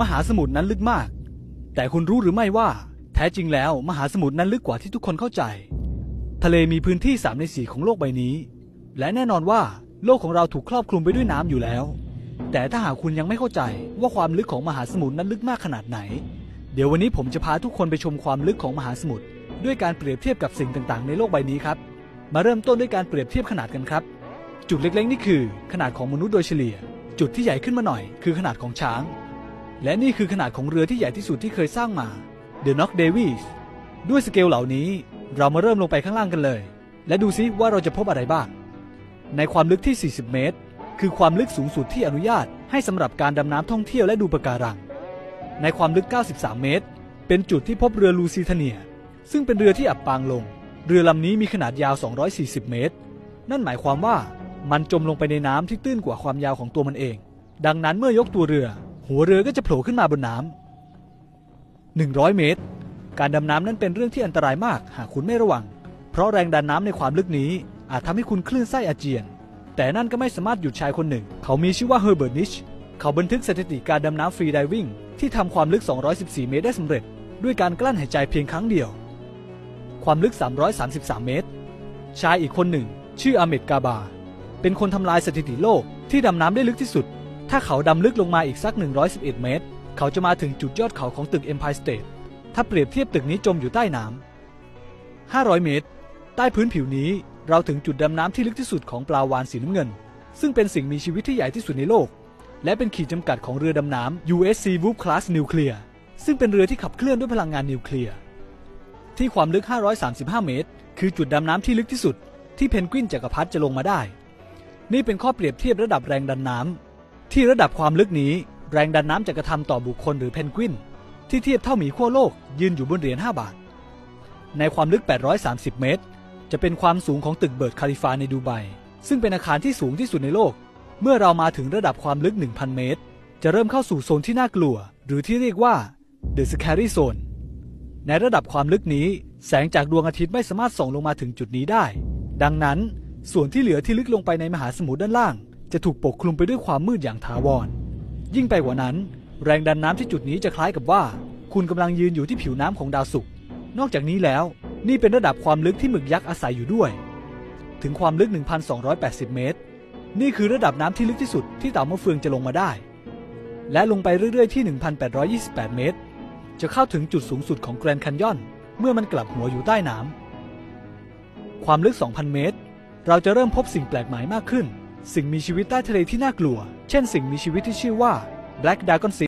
มหาสมุทรนั้นลึกมาก แต่คุณรู้หรือไม่ว่า แท้จริงแล้วมหาสมุทรนั้นลึกกว่าที่ทุกคนเข้าใจ ทะเลมีพื้นที่3ใน4ของโลกใบนี้ และแน่นอนว่าโลกของเราถูกครอบคลุมไปด้วยน้ำอยู่แล้ว แต่ถ้าหากคุณยังไม่เข้าใจว่าความลึกของมหาสมุทรนั้นลึกมากขนาดไหน เดี๋ยววันนี้ผมจะพาทุกคนไปชมความลึกของมหาสมุทรด้วยการเปรียบเทียบกับสิ่งต่างๆ ในโลกใบนี้ครับ มาเริ่มต้นด้วยการเปรียบเทียบขนาดกันครับ จุดเล็กๆ นี่คือ ขนาดของมนุษย์โดยเฉลี่ย จุดที่ใหญ่ขึ้นมาหน่อย คือขนาดของช้าง และนี่คือขนาดของเรือที่ใหญ่ที่สุดที่เคยสร้างมา The Knock Davies ด้วยสเกลเหล่านี้เรามาเริ่มลงไปข้างล่างกันเลย และดูซิว่าเราจะพบอะไรบ้าง ในความลึกที่ 40 เมตร คือความลึกสูงสุดที่อนุญาตให้สำหรับการดำน้ำท่องเที่ยวและดูปะการัง ในความลึก 93 เมตร เป็นจุดที่พบเรือลูซิเทเนีย ซึ่งเป็นเรือที่อับปางลง เรือลำนี้มีขนาดยาว 240 เมตร นั่นหมายความว่ามันจมลงไปในน้ำที่ตื้นกว่าความยาวของตัวมันเอง ดังนั้นเมื่อยกตัวเรือ หัวเรือก็จะโผล่ขึ้นมาบนน้ำ100 เมตร การดำน้ำนั้นเป็นเรื่องที่อันตรายมากหากคุณไม่ระวัง เพราะแรงดันน้ำในความลึกนี้ อาจทำให้คุณคลื่นไส้อาเจียน แต่นั่นก็ไม่สามารถหยุดชายคนหนึ่ง เขามีชื่อว่าเฮอร์เบิร์ตนิชเขาบันทึกสถิติการดำน้ำฟรีไดวิ่งที่ทำความลึก 214 เมตรได้สำเร็จ ด้วยการกลั้นหายใจเพียงครั้งเดียว ความลึก 333 เมตร ชายอีกคนหนึ่ง ชื่ออาเมดกาบา เป็นคนทำลายสถิติโลกที่ดำน้ำได้ลึกที่สุด ถ้าเขาดำลึกลงมาอีกสัก 111 เมตร เขาจะมาถึงจุดยอดเขาของตึก Empire State ถ้าเปรียบเทียบตึกนี้จมอยู่ใต้น้ำ 500 เมตร ใต้พื้นผิวนี้เราถึงจุดดำน้ำที่ลึกที่สุดของปลาวาฬสีน้ำเงิน ซึ่งเป็นสิ่งมีชีวิตที่ใหญ่ที่สุดในโลก และเป็นขีดจำกัดของเรือดำน้ำ USC Wolf Class Nuclear ซึ่งเป็นเรือที่ขับเคลื่อนด้วยพลังงานนิวเคลียร์ ที่ความลึก 535 เมตร คือจุดดำน้ำที่ลึกที่สุด ที่เพนกวินจักรพรรดิจะลงมาได้ นี่เป็นข้อเปรียบเทียบระดับแรงดันน้ำ ที่ระดับความลึกนี้ แรงดันน้ำจะกระทำต่อบุคคลหรือเพนกวิน ที่เทียบเท่าหมีขั้วโลกยืนอยู่บนเหรียญ5บาท ในความลึก 830 เมตร จะเป็นความสูงของตึกเบิร์ดคาลิฟาในดูไบซึ่งเป็นอาคารที่สูงที่สุดในโลก เมื่อเรามาถึงระดับความลึก 1,000 เมตร จะเริ่มเข้าสู่โซนที่น่ากลัว หรือที่เรียกว่า The Scary Zone ในระดับความลึกนี้ แสงจากดวงอาทิตย์ไม่สามารถส่องลงมาถึงจุดนี้ได้ ดังนั้นส่วนที่เหลือที่ลึกลงไปในมหาสมุทรด้านล่าง จะถูกปกคลุมไปด้วยความมืดอย่างถาวร ยิ่งไปกว่านั้น แรงดันน้ำที่จุดนี้จะคล้ายกับว่า คุณกำลังยืนอยู่ที่ผิวน้ำของดาวศุกร์นอกจากนี้แล้ว นี่เป็นระดับความลึกที่หมึกยักษ์อาศัยอยู่ด้วย ถึงความลึก 1,280 เมตร นี่คือระดับน้ำที่ลึกที่สุดที่เต่ามะเฟืองจะลงมาได้ และลงไปเรื่อยๆที่ 1,828 เมตร จะเข้าถึงจุดสูงสุดของแกรนด์แคนยอน เมื่อมันกลับหัวอยู่ใต้น้ำความลึก 2,000 เมตร เราจะเริ่มพบสิ่งแปลกใหมายมากขึ้น สิ่งมีชีวิตใต้ทะเลที่น่ากลัว เช่นสิ่งมีชีวิตที่ชื่อว่า Black Dragon Sea